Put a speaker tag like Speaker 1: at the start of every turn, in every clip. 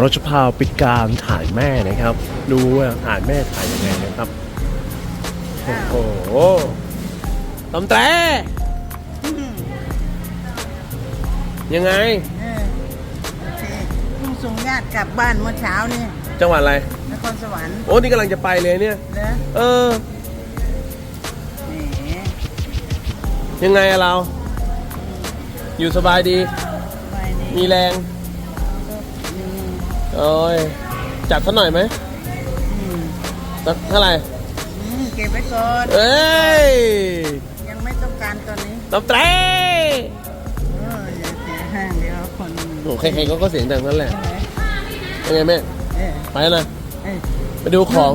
Speaker 1: เราจะพาไปการถ่ายแม่นะครับ ดูว่าถ่ายแม่ถ่ายยังไงนะครับ โอ้โหตำแตรยังไง
Speaker 2: เออโอเคเพิ่งส่งญาติกลับบ้านเมื่อเช้านี่
Speaker 1: จังหวัดอะไร
Speaker 2: นครสวรรค์
Speaker 1: โอ้นี่กำลังจะไปเลยเนี่ย
Speaker 2: เนอะ
Speaker 1: เออ
Speaker 2: แหม
Speaker 1: ยังไงอะเรา อยู่สบายดี
Speaker 2: ไปนี่
Speaker 1: มีแรง
Speaker 2: อืม
Speaker 1: โอ้ยจัดสักหน่อยไหม
Speaker 2: อืม
Speaker 1: สักเท่าไหร่
Speaker 2: อืมเก็บไว้ก่อน
Speaker 1: เอ้ย
Speaker 2: ยังไม่ต้องการตอนนี้
Speaker 1: ตำแตร
Speaker 2: เออเดี๋ยวเสียห้างเดี๋ยวคน
Speaker 1: โอ้ใครๆก็ก็เสียงดังนั่นแหละ
Speaker 2: ใช่ไหม
Speaker 1: เป็นไงแม่
Speaker 2: เออ
Speaker 1: ไปแล้วนะ
Speaker 2: เออ
Speaker 1: ไปดูของ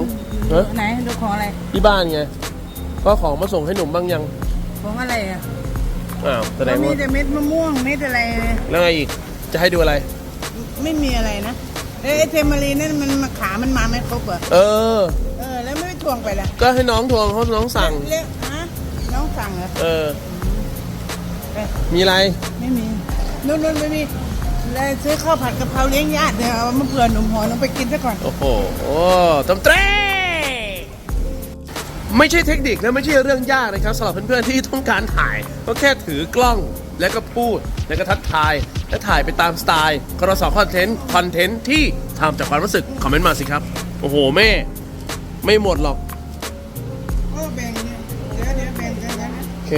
Speaker 1: เฮ้ย
Speaker 2: ไหนดูของอะไร
Speaker 1: ที่บ้านไงก็ของมาส่งให้หนุ่มบ้างยัง
Speaker 2: ของอะไรอะ
Speaker 1: อ้าวแสดง
Speaker 2: มี
Speaker 1: ว่า
Speaker 2: แต่เม็ดมะม่วงเม็ดอะไร
Speaker 1: แล้วไงอีกจะให้ดูอะไร
Speaker 2: ไม่มีอะไรนะ เอ้ยไอ้เทมมารีนั่นมันมาขามันมาไม่ครบเหรอ
Speaker 1: เออ
Speaker 2: เออ แล้วไม่ไปทวงไปละ
Speaker 1: ก็ให้น้องทวงเขาน้องสั่ง
Speaker 2: เรียกฮะน้องสั่งเหรอ
Speaker 1: เออ
Speaker 2: เอ้ย
Speaker 1: มีอะไร
Speaker 2: ไม่มีนู่นนู่นไม่มีเลยซื้อข้าวผัดกะเพราเลี้ยงญาติเนี่ยเอามาเผื่อหนุ่มหอน้องไปกินซะก่อน
Speaker 1: โอ้โหตำเตรไม่ใช่เทคนิคและไม่ใช่เรื่องยากนะครับสำหรับเพื่อนๆที่ต้องการถ่าย ก็แค่ถือกล้อง แล้วก็พูด แล้วก็ทักทาย และถ่ายไปตามสไตล์กรสคอนเทนต์คอนเทนต์ที่ทำจากความรู้สึก คอมเมนต์มาสิครับ โอ้โห แม่ ไม่หมดหรอก
Speaker 2: ก็แบ่งเนี่ยเดี๋ยวเดี๋ยวแบ่งกันนะ
Speaker 1: โอเค